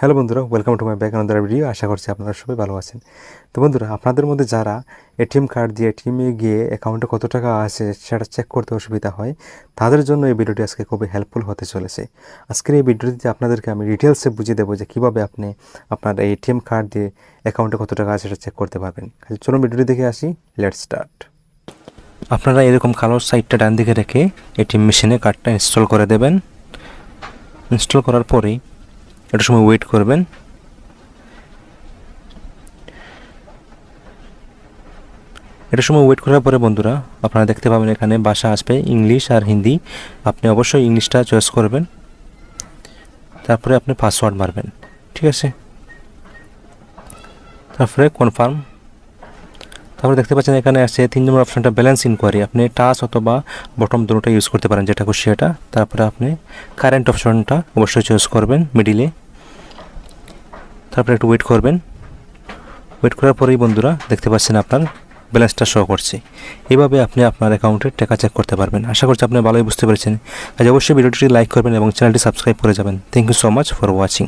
Hello বন্ধুরা welcome to my back another video আশা করছি আপনারা সবাই ভালো আছেন। তো বন্ধুরা, আপনাদের মধ্যে যারা এটিএম কার্ড দিয়ে এটিএমে গিয়ে অ্যাকাউন্টে কত টাকা আছে সেটা চেক করতে অসুবিধা হয়, তাদের জন্য এই ভিডিওটি আজকে খুবই হেল্পফুল হতে চলেছে। আজকের এই ভিডিওটিতে আপনাদেরকে আমি ডিটেলসে বুঝিয়ে দেবো যে কীভাবে আপনি আপনার এই এটিএম কার্ড দিয়ে অ্যাকাউন্টে কত টাকা আছে সেটা চেক করতে পারবেন। চলুন ভিডিওটি দেখে আসি লেট স্টার্ট আপনারা এরকম কালো সাইডটা ডান দিকে রেখে এটিএম মেশিনে কার্ডটা ইনস্টল করে দেবেন। ইনস্টল করার পরেই একটা সময় ওয়েট করবেন। এটা সময় ওয়েট করার পরে বন্ধুরা, আপনারা দেখতে পাবেন এখানে ভাষা আসবে ইংলিশ আর হিন্দি। আপনি অবশ্যই ইংলিশটা চয়েস করবেন। তারপরে আপনি পাসওয়ার্ড মারবেন। ঠিক আছে? তারপরে কনফার্ম তারপরে দেখতে পাচ্ছেন এখানে আছে তিন নম্বর অপশনটা ব্যালেন্স ইনকোয়ারি আপনি টাচ অথবা বটম দুটোটা ইউজ করতে পারেন, যেটা খুশি এটা। তারপরে আপনি কারেন্ট অপশনটা অবশ্যই চয়েস করবেন মিডিলে তারপরে একটু ওয়েট করবেন। ওয়েট করার পরেই বন্ধুরা দেখতে পাচ্ছেন আপনার ব্যালেন্সটা শো করছে। এইভাবে আপনি আপনার অ্যাকাউন্টে টাকা চেক করতে পারবেন। আশা করছি আপনি ভালোই বুঝতে পেরেছেন। আজ অবশ্যই ভিডিওটি লাইক করবেন এবং চ্যানেলটি সাবস্ক্রাইব করে যাবেন। Thank you so much for watching